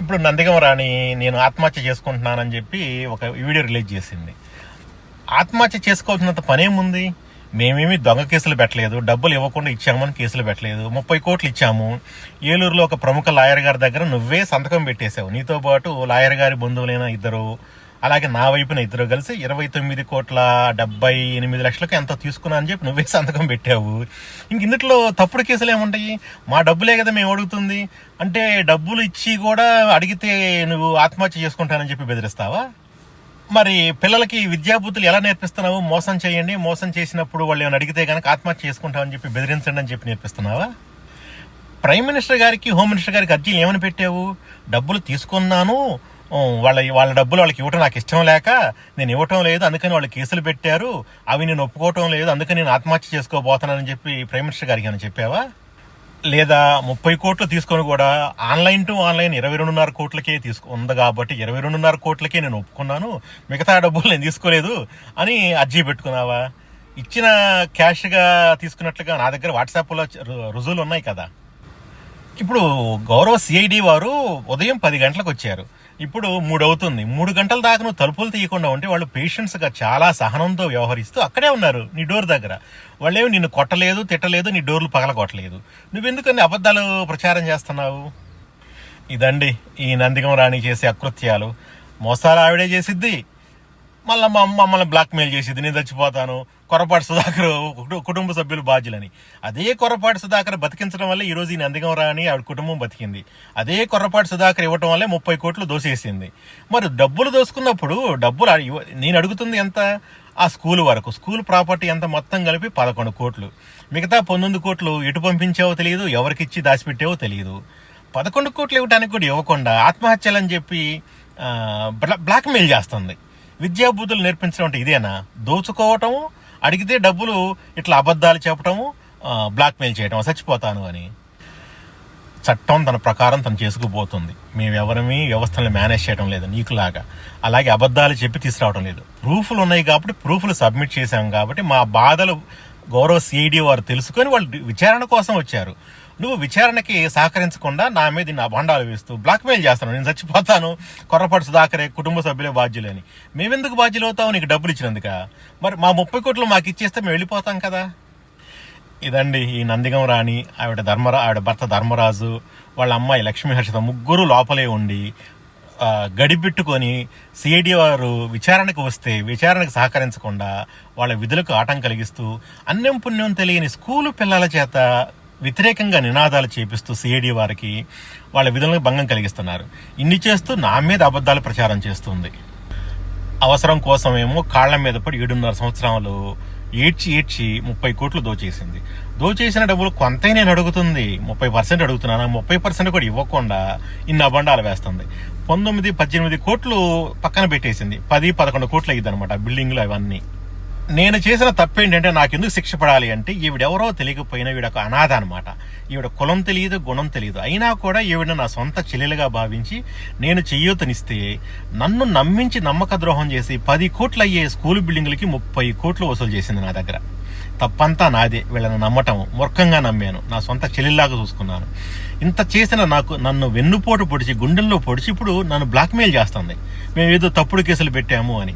ఇప్పుడు నందిగం రాణి నేను ఆత్మహత్య చేసుకుంటున్నానని చెప్పి ఒక వీడియో రిలీజ్ చేసింది. ఆత్మహత్య చేసుకోవాల్సినంత పనేముంది? మేమేమి దొంగ కేసులు పెట్టలేదు డబ్బులు ఇవ్వకుండా ఇచ్చామని కేసులు పెట్టలేదు ముప్పై కోట్లు ఇచ్చాము. ఏలూరులో ఒక ప్రముఖ లాయర్ గారి దగ్గర నువ్వే సంతకం పెట్టేశావు. నీతో పాటు లాయర్ గారి బంధువులైన ఇద్దరు అలాగే నా వైపున ఇద్దరు కలిసి ఇరవై తొమ్మిది కోట్ల డెబ్బై ఎనిమిది లక్షలకు ఎంతో తీసుకున్నా అని చెప్పి నువ్వే సంతకం పెట్టావు. ఇంక ఇందులో తప్పుడు కేసులు ఏముంటాయి? మా డబ్బులే కదా మేము అడుగుతుంది. అంటే డబ్బులు ఇచ్చి కూడా అడిగితే నువ్వు ఆత్మహత్య చేసుకుంటానని చెప్పి బెదిరిస్తావా? మరి పిల్లలకి విద్యాబుద్ధులు ఎలా నేర్పిస్తున్నావు? మోసం చేయండి. మోసం చేసినప్పుడు వాళ్ళు ఏమైనా అడిగితే కనుక ఆత్మహత్య చేసుకుంటామని చెప్పి బెదిరించండి అని చెప్పి నేర్పిస్తున్నావా? ప్రైమ్ మినిస్టర్ గారికి హోమ్ మినిస్టర్ గారికి అర్జీలు ఏమని పెట్టావు? డబ్బులు తీసుకున్నాను. వాళ్ళ వాళ్ళ డబ్బులు వాళ్ళకి ఇవ్వటం నాకు ఇష్టం లేక నేను ఇవ్వటం లేదు అందుకని వాళ్ళు కేసులు పెట్టారు. అవి నేను ఒప్పుకోవటం లేదు అందుకని నేను ఆత్మహత్య చేసుకోబోతున్నానని చెప్పి ప్రైమ్ మినిస్టర్ గారికి అని చెప్పావా? లేదా ముప్పై కోట్లు తీసుకొని కూడా ఆన్లైన్ టు ఆన్లైన్ ఇరవై రెండున్నర కోట్లకే తీసుకు ఉంది కాబట్టి ఇరవై రెండున్నర కోట్లకే నేను ఒప్పుకున్నాను. మిగతా డబ్బులు నేను తీసుకోలేదు అని అర్జీ పెట్టుకున్నావా? ఇచ్చిన క్యాష్గా తీసుకున్నట్లుగా నా దగ్గర వాట్సాప్లో రు- రుజువులు ఉన్నాయి కదా. ఇప్పుడు గౌరవ సిఐడి వారు ఉదయం పది గంటలకు వచ్చారు. ఇప్పుడు మూడు అవుతుంది మూడు గంటల దాకా నువ్వు తలుపులు తీయకుండా ఉంటే వాళ్ళు పేషెంట్స్గా చాలా సహనంతో వ్యవహరిస్తూ అక్కడే ఉన్నారు నీ డోర్ దగ్గర. వాళ్ళేమి నిన్ను కొట్టలేదు తిట్టలేదు నీ డోర్లు పగల కొట్టలేదు నువ్వెందుకని అబద్ధాలు ప్రచారం చేస్తున్నావు? ఇదండి ఈ నందిగం రాణి చేసే అకృత్యాలు. మోసాలు ఆవిడే చేసిద్ది. మళ్ళీ మమ్మల్ని బ్లాక్మెయిల్ చేసేది నేను చచ్చిపోతాను కొరపాటి సుధాకర్ కుటుంబ సభ్యులు బాధ్యులని. అదే కొరపాటి సుధాకర్ బతికించడం వల్ల ఈరోజు ఈయన ఈ రా రాని ఆవిడ కుటుంబం బతికింది. అదే కొరపాటి సుధాకర్ ఇవ్వటం వల్లే ముప్పై కోట్లు దోసేసింది. మరి డబ్బులు దోసుకున్నప్పుడు డబ్బులు నేను అడుగుతుంది ఎంత? ఆ స్కూల్ వరకు. స్కూల్ ప్రాపర్టీ ఎంత? మొత్తం కలిపి పదకొండు కోట్లు. మిగతా పంతొమ్మిది కోట్లు ఎటు పంపించావో తెలియదు ఎవరికిచ్చి దాచిపెట్టావో తెలియదు. పదకొండు కోట్లు ఇవ్వడానికి కూడా ఇవ్వకుండా ఆత్మహత్యలని చెప్పి బ్లాక్మెయిల్ చేస్తుంది. విద్యాబుద్ధులు నేర్పించడం అంటే ఇదేనా? దోచుకోవటం అడిగితే డబ్బులు ఇట్లా అబద్ధాలు చెప్పటము బ్లాక్మెయిల్ చేయటం చచ్చిపోతాను అని. చట్టం తన ప్రకారం తను చేసుకుపోతుంది. మేము వ్యవస్థలను మేనేజ్ చేయడం లేదు నీకులాగా. అలాగే అబద్ధాలు చెప్పి తీసుకురావడం లేదు. ప్రూఫ్లు ఉన్నాయి కాబట్టి ప్రూఫ్లు సబ్మిట్ చేశాం కాబట్టి మా బాధలు గౌరవ సిఐడి వారు తెలుసుకొని వాళ్ళు విచారణ కోసం వచ్చారు. నువ్వు విచారణకి సహకరించకుండా నా మీద నా బండాలు వేస్తూ బ్లాక్మెయిల్ చేస్తాను నేను చచ్చిపోతాను. కొర్రపాటు సుధాకరే కుటుంబ సభ్యులే బాధ్యులని. మేమెందుకు బాధ్యులు అవుతావు నీకు డబ్బులు ఇచ్చినందుక. మరి మా ముప్పై కోట్లు మాకు ఇచ్చేస్తే మేము వెళ్ళిపోతాం కదా. ఇదండి ఈ నందిగం రాణి ఆవిడ ధర్మరా ఆవిడ భర్త ధర్మరాజు వాళ్ళ అమ్మాయి లక్ష్మీ హర్షిత ముగ్గురు లోపలే ఉండి గడిపెట్టుకొని సిఐడి వారు విచారణకు వస్తే విచారణకు సహకరించకుండా వాళ్ళ విధులకు ఆటం కలిగిస్తూ అన్యం పుణ్యం తెలియని స్కూలు పిల్లల చేత వ్యతిరేకంగా నినాదాలు చేపిస్తూ సిఐడి వారికి వాళ్ళ విధులకు భంగం కలిగిస్తున్నారు. ఇన్ని చేస్తూ నా మీద అబద్ధాలు ప్రచారం చేస్తుంది. అవసరం కోసమేమో కాళ్ళ మీద పడి ఏడున్నర సంవత్సరాలు ఏడ్చి ఏడ్చి ముప్పై కోట్లు దోచేసింది. దోచేసిన డబ్బులు కొంత నేను అడుగుతుంది. ముప్పై పర్సెంట్ అడుగుతున్నాను? ముప్పై పర్సెంట్ కూడా ఇవ్వకుండా ఇన్ని అబండాలు వేస్తుంది. పంతొమ్మిది పద్దెనిమిది కోట్లు పక్కన పెట్టేసింది. పది పదకొండు కోట్లు అయ్యింది అనమాట బిల్డింగ్లు అవన్నీ. నేను చేసిన తప్పు ఏంటంటే నాకు ఎందుకు శిక్ష పడాలి అంటే ఈవిడెవరో తెలియకపోయినా ఈవిడ ఒక అనాథ అనమాట ఈవిడ కులం తెలియదు గుణం తెలియదు. అయినా కూడా ఈవిడ నా సొంత చెల్లెలుగా భావించి నేను చెయ్యూతనిస్తే నన్ను నమ్మించి నమ్మక ద్రోహం చేసి పది కోట్లు అయ్యే స్కూల్ బిల్డింగ్లకి ముప్పై కోట్లు వసూలు చేసింది నా దగ్గర. తప్పంతా నాదే. వీళ్ళని నమ్మటం మూర్ఖంగా నమ్మాను. నా సొంత చెల్లెల్లాగా చూసుకున్నాను. ఇంత చేసిన నాకు నన్ను వెన్నుపోటు పొడిచి గుండెల్లో పొడిచి ఇప్పుడు నన్ను బ్లాక్మెయిల్ చేస్తుంది. మేము ఏదో తప్పుడు కేసులు పెట్టాము అని.